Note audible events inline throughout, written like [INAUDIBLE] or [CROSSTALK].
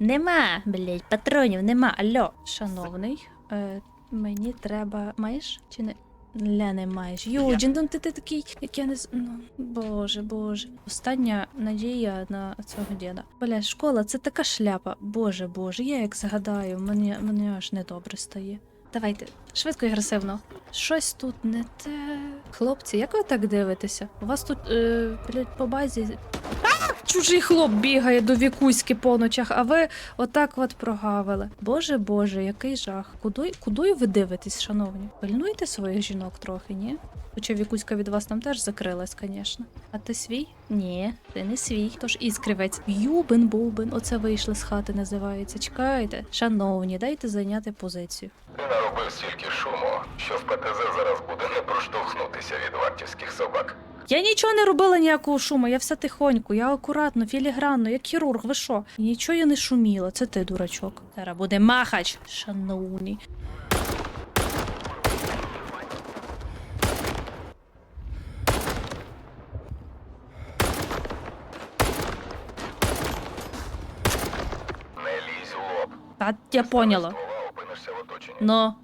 Нема, блядь, патронів нема. Алло. Шановний, е, мені треба. Маєш чи не? Ля не маєш. Юджин, ну ти, ти такий, як я не з- ну, Боже, боже. Остання надія на цього діда. Бля, школа, це така шляпа. Боже, боже, я як згадаю, мені, мені аж недобре стає. Давайте, швидко і агресивно. Щось тут не те. Хлопці, як ви так дивитеся? У вас тут, е, блядь, по базі. Чужий хлоп бігає до вікуськи по ночах, а ви отак от прогавили. Боже Боже, який жах. Кудою, кудою ви дивитесь, шановні? Пильнуйте своїх жінок трохи, ні? Хоча вікуська від вас там теж закрилась, звісно. А ти свій? Ні, ти не свій. Тож іскривець. Юбин бубин. Оце вийшли з хати, називається. Чекайте, шановні, дайте зайняти позицію. Ти наробив стільки шуму, що в ПТЗ зараз буде не проштовхнутися від вартівських собак. Я нічого не робила ніякого шуму, я все тихонько, я акуратно, філігранно, як хірург, ви що? Нічого я не шуміла, це ти, дурачок. Зараз буде махач, шановні. Та я поняла. Слова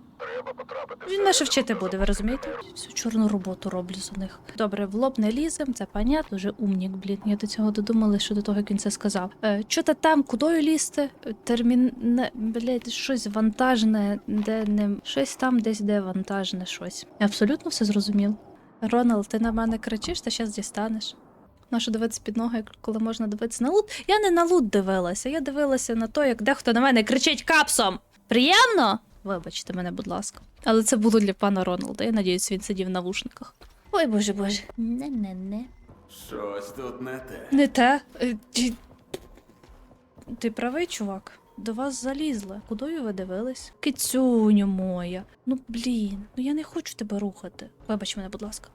він ще вчити буде, ви розумієте? Всю чорну роботу роблю за них. Добре, в лоб не лізем, це понятно. Дуже умнік, блін. Я до цього додумала, що до того, як він це сказав. Е, Чо та там, кудою лізти? Термін... Блядь, щось вантажне, де не... Щось там десь, де вантажне щось. Я абсолютно все зрозумів. Роналд, ти на мене кричиш, та щас дістанеш. Нащо дивитися під ноги, коли можна дивитися на лут? Я не на лут дивилася, я дивилася на то, як дехто на мене кричить капсом. Приємно? Вибачте мене, будь ласка. Але це було для пана Роналда. Я надіюсь, він сидів в навушниках. Ой, боже, боже. Не-не-не. Щось тут не те. Не те. Е, Ти правий, чувак. До вас залізли. Кудою ви дивились? Кицюню моя. Ну блін, ну я не хочу тебе рухати. Вибач мене, будь ласка.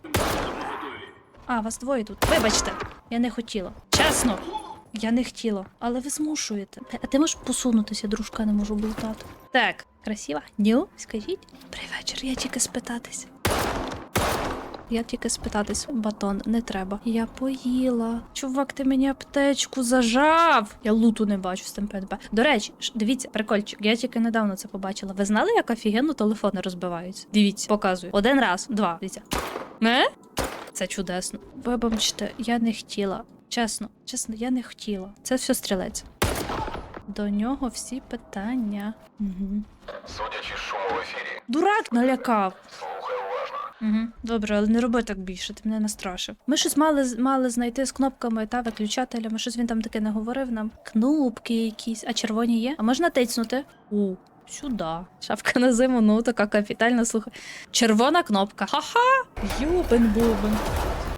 А, вас двоє тут. Вибачте, я не хотіла. Чесно. Я не хотіла, але ви змушуєте. А ти можеш посунутися, дружка, не можу болтати. Так, красива? Ню, скажіть. Добрий вечір, я тільки спитатись. Я тільки спитатись, батон не треба. Я поїла. Чувак, ти мені аптечку зажав. Я луту не бачу з тим ПНП. До речі, дивіться, прикольчик. Я тільки недавно це побачила. Ви знали, як офігенно телефони розбиваються? Дивіться, показую. Один раз, два. Дивіться. Не? Це чудесно. Вибачте, я не хотіла. Чесно, чесно, я не хотіла. Це все стрілець. До нього всі питання. Угу. Судячи з шуму в ефірі, Дурак налякав. слухай уважно. Угу. Добре, але не роби так більше, ти мене настрашив. Ми щось мали, мали знайти з кнопками та виключателями. Щось він там таке не говорив нам. Кнопки якісь, а червоні є? А можна тицнути? У, сюди. Шапка на зиму, ну така капітальна, слухай. Червона кнопка. Ха-ха! Юбен бубен.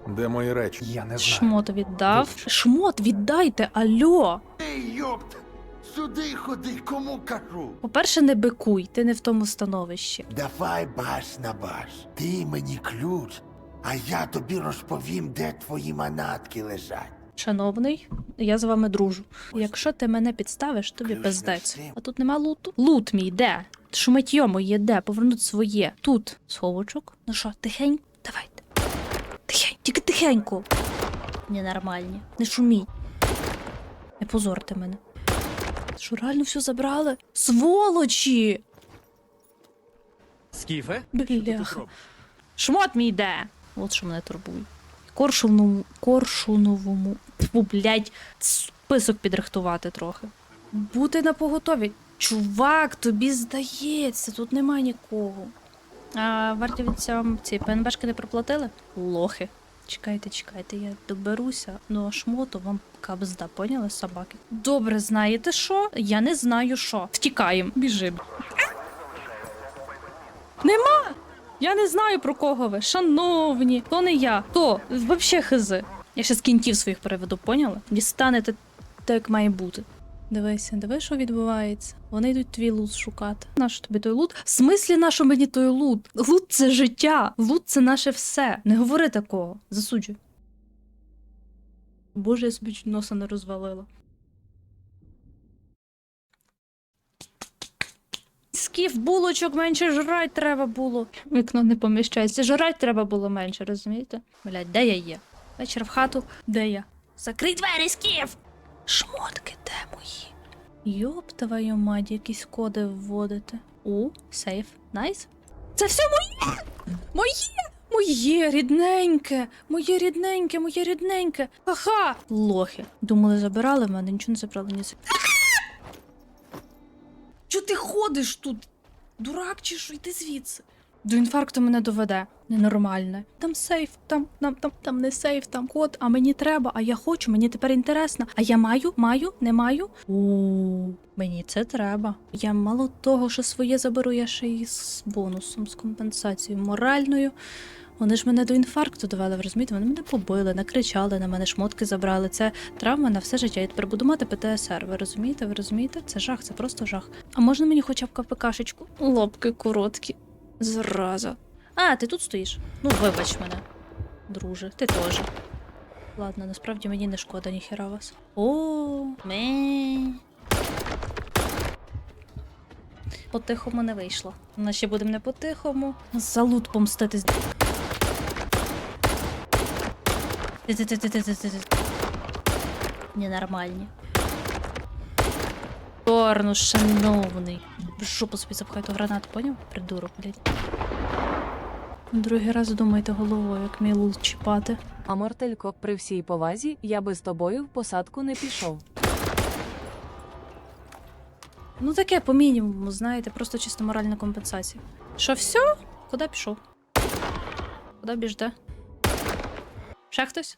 Де мої речі? Я не знаю. Шмот віддав. Шмот віддайте, альо. Ей, йопт! Сюди ходи, кому кажу. По-перше, не бикуй, ти не в тому становищі. Давай баш на баш. Ти мені ключ, а я тобі розповім, де твої манатки лежать. Шановний, я з вами дружу. Якщо ти мене підставиш, тобі Ключ пиздець. всім. А тут нема луту? Лут мій де? Шумитьо моє де? Повернуть своє. Тут сховочок. Ну що, тихенько? Давайте. Тихенько, тільки тихенько. Ненормальні. Не шуміть. Не позорте мене. Що реально все забрали? Сволочі! Скіфе? Бляха. Шмот мій йде. От що мене турбує. Коршуновому, коршуновому, тьфу, блядь, список підрихтувати трохи. Бути на поготові. Чувак, тобі здається, тут нема нікого. А вартівцям ці ПНБшки не проплатили? Лохи. Чекайте, чекайте, я доберуся, ну а шмоту вам кабзда, поняли, собаки? Добре, знаєте що? Я не знаю що. Втікаємо, біжимо. Нема! Я не знаю про кого ви. Шановні, то не я. То взагалі хизи. Я ще з кінтів своїх переведу, поняли? Дістанете так, як має бути. Дивися, диви, що відбувається. Вони йдуть твій лут шукати. Нащо тобі той лут? В смислі, нащо мені той лут? Лут це життя. Лут це наше все. Не говори такого. Засуджую. Боже, я собі носа не розвалила. Скіф булочок менше жрать треба було. Вікно не поміщається. Жрать треба було менше, розумієте? Блядь, де я є? Вечір в хату, де я? Закрий двері, скіф! Шмотки, де мої? Йоп, твою мать, якісь коди вводити. У, сейф, найс. Це все моє! Моє! Моє рідненьке! Моє рідненьке, моє рідненьке! Ха-ха! Лохи. Думали, забирали в мене, нічого не забрали, ні. це- Чо ти ходиш тут? Дурак чи що? Йди звідси. До інфаркту мене доведе. Ненормальне. Там сейф, там, там, там, там не сейф, там код, а мені треба, а я хочу, мені тепер інтересно. А я маю, маю, не маю. У мені це треба. Я мало того, що своє заберу, я ще й з бонусом, з компенсацією моральною. Вони ж мене до інфаркту довели, ви розумієте? Вони мене побили, накричали на мене, шмотки забрали. Це травма на все життя. Я тепер буду мати ПТСР. Ви розумієте? Ви розумієте? Це жах, це просто жах. А можна мені хоча б КПКшечку? Лапки короткі. Зараза. А, ти тут стоїш? Ну, вибач мене, друже, ти теж. Ладно, насправді мені не шкода ніхера вас. О, ме. По-тихому не вийшло. Ми ще будемо не по-тихому. За лут помститись. Ненормальні. Торну, шановний. В жопу собі запхай ту гранату, поняв? Придурок, блядь. Другий раз думайте головою, як мій лут чіпати. А Мортелько, при всій повазі, я би з тобою в посадку не пішов. Ну таке по мінімуму, знаєте, просто чисто моральна компенсація. Що все? Куди пішов? Куди біжде? Ще хтось?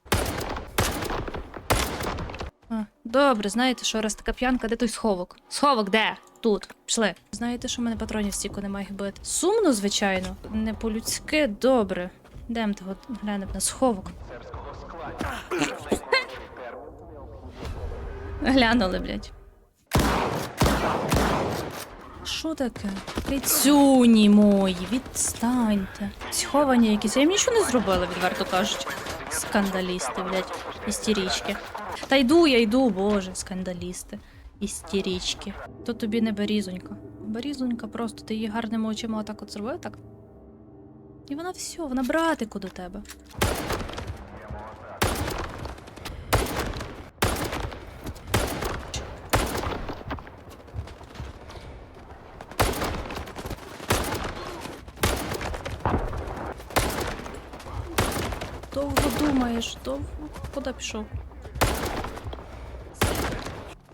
Добре, знаєте, що раз така п'янка, де той сховок? Сховок де? Тут. Пішли. Знаєте, що в мене патронів стільки немає бити. Сумно, звичайно. Не по-людськи, добре. Дем того глянемо на сховок. Глянули, блядь. Що таке? Кицюні мої, відстаньте. Сховані якісь. Я їм нічого не зробила, відверто кажучи. Скандалісти, блядь, істерічки. Та йду, я йду, боже, скандалісти. Істерічки. То тобі не берізонька. Берізонька просто, ти її гарними очима отак от зробив, так? І вона все, вона братику до тебе. Довго думаєш, довго. Куди пішов?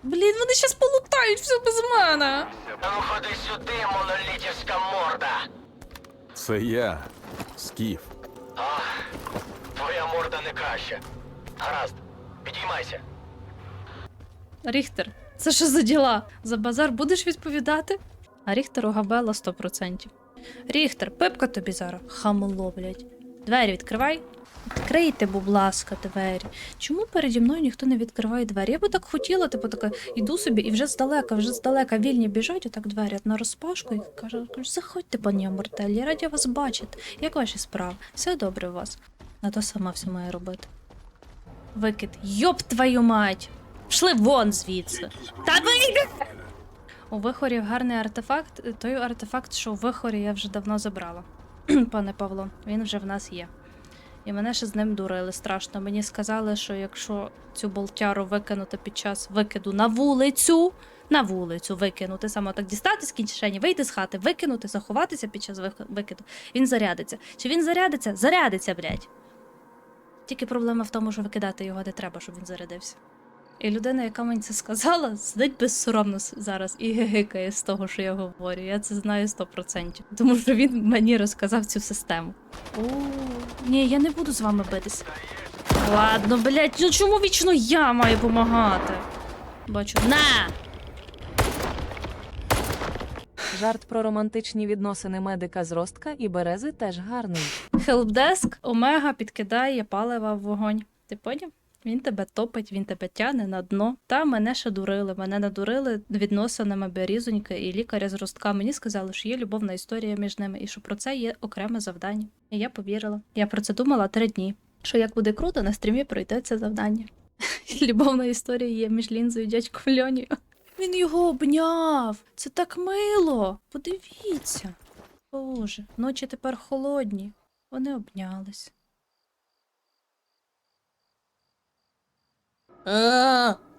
Блін, вони щас полутають все без мене. Ну ходи сюди, монолітівська морда. Це я, Скіф. Твоя морда не краща. Гаразд, підіймайся. Ріхтер, це що за діла? За базар будеш відповідати? А Ріхтеру габела 100%. Ріхтер, пипка тобі зараз. Хамло, блядь. Двері відкривай. Відкрийте, будь ласка, двері. Чому переді мною ніхто не відкриває двері? Я би так хотіла, типу, така, іду собі і вже здалека, вже здалека вільні біжать, отак двері на розпашку і кажу, заходьте, пані Амортель, я раді вас бачити. Як ваші справи? Все добре у вас. На то сама все має робити. Викид. Йоп твою мать! Пішли вон звідси. Та вийди! У вихорі гарний артефакт. Той артефакт, що у вихорі я вже давно забрала. [CLEARS THROAT] Пане Павло, він вже в нас є. І мене ще з ним дурили страшно. Мені сказали, що якщо цю болтяру викинути під час викиду на вулицю, на вулицю викинути, саме так дістати з кишені, вийти з хати, викинути, заховатися під час викиду, він зарядиться. Чи він зарядиться? Зарядиться, блядь. Тільки проблема в тому, що викидати його не треба, щоб він зарядився. І людина, яка мені це сказала, сидить безсоромно зараз і гигикає з того, що я говорю. Я це знаю 100%. Тому що він мені розказав цю систему. О, ні, я не буду з вами битись. Ладно, блядь, ну чому вічно я маю допомагати? Бачу. На! Жарт про романтичні відносини медика з ростка і берези теж гарний. Хелпдеск Омега підкидає палива в вогонь. Ти поняв? Він тебе топить, він тебе тяне на дно. Та мене ще дурили. Мене надурили відносинами берізоньки і лікаря з ростка. Мені сказали, що є любовна історія між ними і що про це є окреме завдання. І я повірила. Я про це думала три дні. Що як буде круто, на стрімі пройти це завдання. [LAUGHS] Любовна історія є між лінзою і дядьком Льонією. Він його обняв. Це так мило. Подивіться. Боже, ночі тепер холодні. Вони обнялись.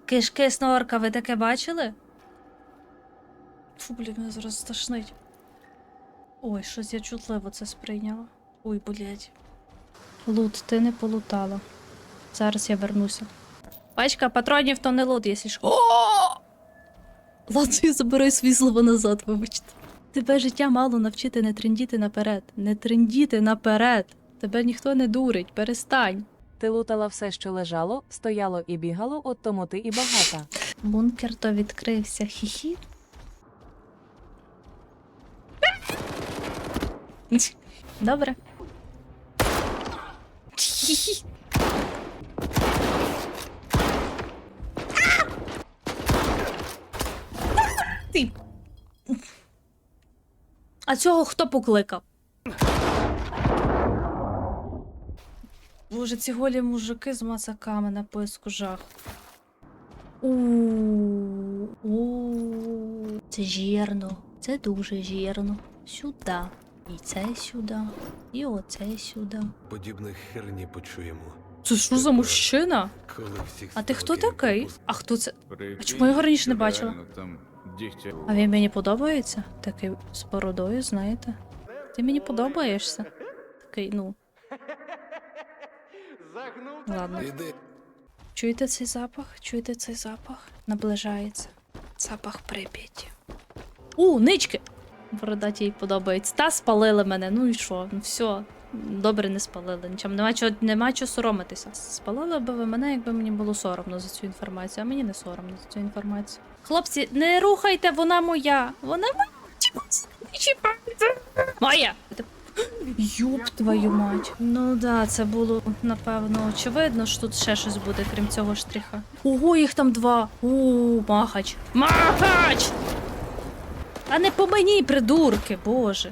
Кишки снорка, ви таке бачили? Фу, блін, мене зараз стошнить. Ой, щось я чутливо це сприйняла. Ой, блядь. Лут, ти не полутала. Зараз я вернуся. Пачка патронів то не лут, якщо що. О! Ладно, я забираю свої слова назад, вибачте. Тебе життя мало навчити не трендіти наперед. Не трендіти наперед. Тебе ніхто не дурить, перестань. Ти лутала все, що лежало, стояло і бігало, от тому ти і багата. Бункер то відкрився. Хі-хі. Добре. Ти. А цього хто покликав? Боже, ці голі мужики з масаками на поиску жах. У це жирно. Це дуже жирно. Сюди. І це сюди. І оце сюди. Подібних херні почуємо. Це що за мужчина? Коли всіх А ти хто такий? А хто це? А чому я його раніше не бачила? Там. А він мені подобається? Такий з бородою, знаєте? Ти мені подобаєшся? Такий, ну. Ладно. Іди. Чуєте цей запах? Чуєте цей запах? Наближається. Запах Прип'яті. У, нички! Бородаті їй подобається. Та спалили мене. Ну і що? Ну все. Добре, не спалили. Нічим нема чого, нема чого соромитися. Спалили би ви мене, якби мені було соромно за цю інформацію, а мені не соромно за цю інформацію. Хлопці, не рухайте, вона моя. Вона моя. Чіпайте. Моя. Юб твою мать. Ну да, це було напевно очевидно, що тут ще щось буде, крім цього штриха. Ого, їх там два. У, махач. Махач! А не по мені, придурки, боже.